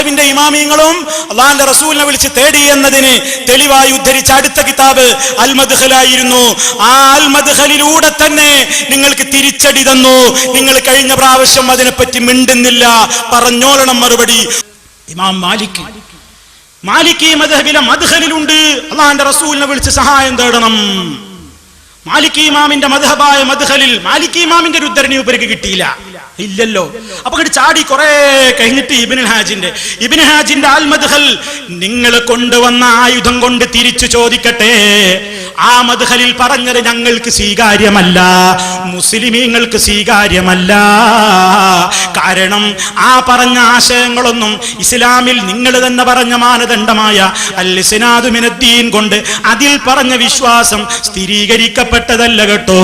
മധുഹബിന്റെ ഇമാമിയങ്ങളും അള്ളാന്റെ റസൂലിനെ വിളിച്ച് തേടി എന്നതിന് തെളിവായി ഉദ്ധരിച്ച അടുത്ത കിതാബ് അൽ മദ്ഹലായിരുന്നു ആ അൽ തന്നെ നിങ്ങൾക്ക് തിരിച്ചടി തന്നു. നിങ്ങൾ കഴിഞ്ഞ പ്രാവശ്യം അതിനെപ്പറ്റി മിണ്ടുന്നില്ല. പറഞ്ഞോളണം മറുപടി. ഇമാം മാലിക്. മാലിക് മദ്ഹബിലെ മദ്ഹലിലുണ്ട് അള്ളാന്റെ റസൂലിനെ വിളിച്ച് സഹായം തേടണം. മാലിക് ഇമാമിന്റെ മദ്ഹബായ മദ്ഹലിൽ മാലിക് ഇമാമിന്റെ ഒരു ഉദ്ധരണി ഉപരിക്ക് കിട്ടിയില്ല. ഇല്ലല്ലോ. അപ്പൊ അങ്ങോട്ട് ചാടി കുറെ കഴിഞ്ഞിട്ട് ഇബിൻ ഹാജിന്റെ. ഇബിൻ ഹാജിന്റെ ആൽ മദ്ഹൽ നിങ്ങൾ കൊണ്ടുവന്ന ആയുധം കൊണ്ട് തിരിച്ചു ചോദിക്കട്ടെ. ആ മദ്ഹലിൽ പറഞ്ഞത് ഞങ്ങൾക്ക് സ്വീകാര്യമല്ല. മുസ്ലിമീങ്ങൾക്ക് സ്വീകാര്യമല്ല. കാരണം ആ പറഞ്ഞ ആശയങ്ങളൊന്നും ഇസ്ലാമിൽ നിങ്ങൾ തന്നെ പറഞ്ഞ മാനദണ്ഡമായ ഇസ്നാദു കൊണ്ട് അതിൽ പറഞ്ഞ വിശ്വാസം സ്ഥിരീകരിക്കപ്പെട്ടതല്ല കേട്ടോ.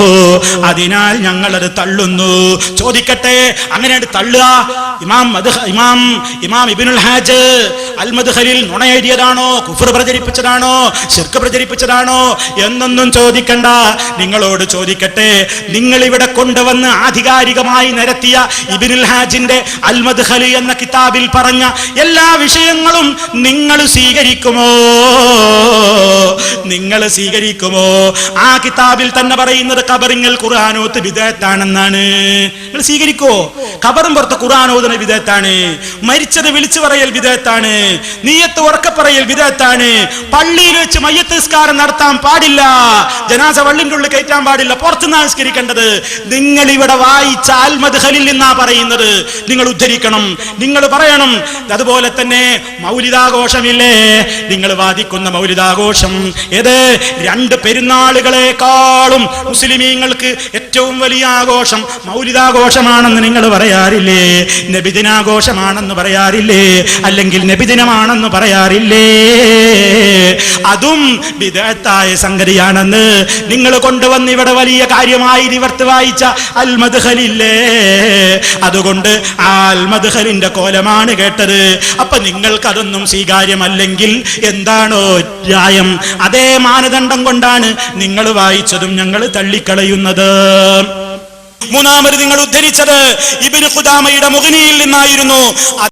അതിനാൽ ഞങ്ങളത് തള്ളുന്നു. ചോദിക്കട്ടെ അങ്ങനെ തള്ളുക. ഇമാം ഇമാം ഇമാം ഇബിനുൽ ഹാജ് അൽമദ്ഹലിൽ മദ്ഹലിൽ നുണയെഴുതിയതാണോ കുഫർ പ്രചരിപ്പിച്ചതാണോ? ശിർക്ക് പ്രചരിപ്പിച്ചതാണോ? എന്നൊന്നും ചോദിക്കണ്ട. നിങ്ങളോട് ചോദിക്കട്ടെ നിങ്ങൾ ഇവിടെ കൊണ്ടുവന്ന് ആധികാരികമായി നിരത്തിയ ഇബിനുൽ ഹാജിന്റെ അൽ മദ്ഹലി എന്ന കിതാബിൽ പറഞ്ഞ എല്ലാ വിഷയങ്ങളും നിങ്ങൾ സ്വീകരിക്കുമോ? നിങ്ങൾ സ്വീകരിക്കുമോ? ആ കിതാബിൽ തന്നെ പറയുന്നത് കബറിങ്ങൾ ഖുർആാനോത്ത് വിദേത്താണെന്നാണ് നിങ്ങൾ സ്വീകരിക്കോ കബറും പുറത്ത് ഖുർആാനോദന വിദേത്താണ് മരിച്ചത് വിളിച്ചു പറയൽ വിദേത്താണ് നീയത്ത് ഉറക്ക പറയൽ വിദേത്താണ് പള്ളിയിൽ വെച്ച് മയ്യത്ത് നിസ്കാരം നടത്താൻ പാടില്ല. ജനാസ വള്ളിന്റെ ഉള്ളിൽ കയറ്റാൻ പാടില്ല. പുറത്തു നിസ്കരിക്കേണ്ടത്. നിങ്ങൾ ഇവിടെ വായിച്ച അൽമദ്ഹലിൽ നിന്നാ പറയുന്നത്. നിങ്ങൾ ഉദ്ധരിക്കണം. നിങ്ങൾ പറയണം. അതുപോലെ തന്നെ മൗലിതാഘോഷമില്ലേ നിങ്ങൾ വാദിക്കുന്ന മൗലിതാഘോഷം ഏത്? രണ്ട് പെരുന്നാളുകളെക്കാളും മുസ്ലിമീങ്ങൾക്ക് ഏറ്റവും വലിയ ആഘോഷം മൗലിതാഘോഷമാണെന്ന് നിങ്ങൾ പറയാറില്ലേ? നബിദിനാഘോഷമാണെന്ന് പറയാറില്ലേ? അല്ലെങ്കിൽ നബിദിനമാണെന്ന് പറയാറില്ലേ? അതും വിദഗ്ധായ സംഗതിയാണെന്ന് നിങ്ങൾ കൊണ്ടുവന്ന് ഇവിടെ വലിയ കാര്യമായി നിവർത്ത് വായിച്ച അൽമദ്ഹലില്ലേ അതുകൊണ്ട് ആ അൽമദ്ഹലിന്റെ കോലമാണ് കേട്ടത്. അപ്പൊ നിങ്ങൾക്കതൊന്നും സ്വീകാര്യമല്ലെങ്കിൽ എന്താണോ ന്യായം? അതേ മാനദണ്ഡം കൊണ്ടാണ് നിങ്ങൾ വായിച്ചതും ഞങ്ങൾ തള്ളിക്കളയുന്നത്. മൂന്നാമത് നിങ്ങൾ ഉദ്ധരിച്ചത് ഇബിന് ഖുദാമയുടെ മുഖനിയിൽ നിന്നായിരുന്നു.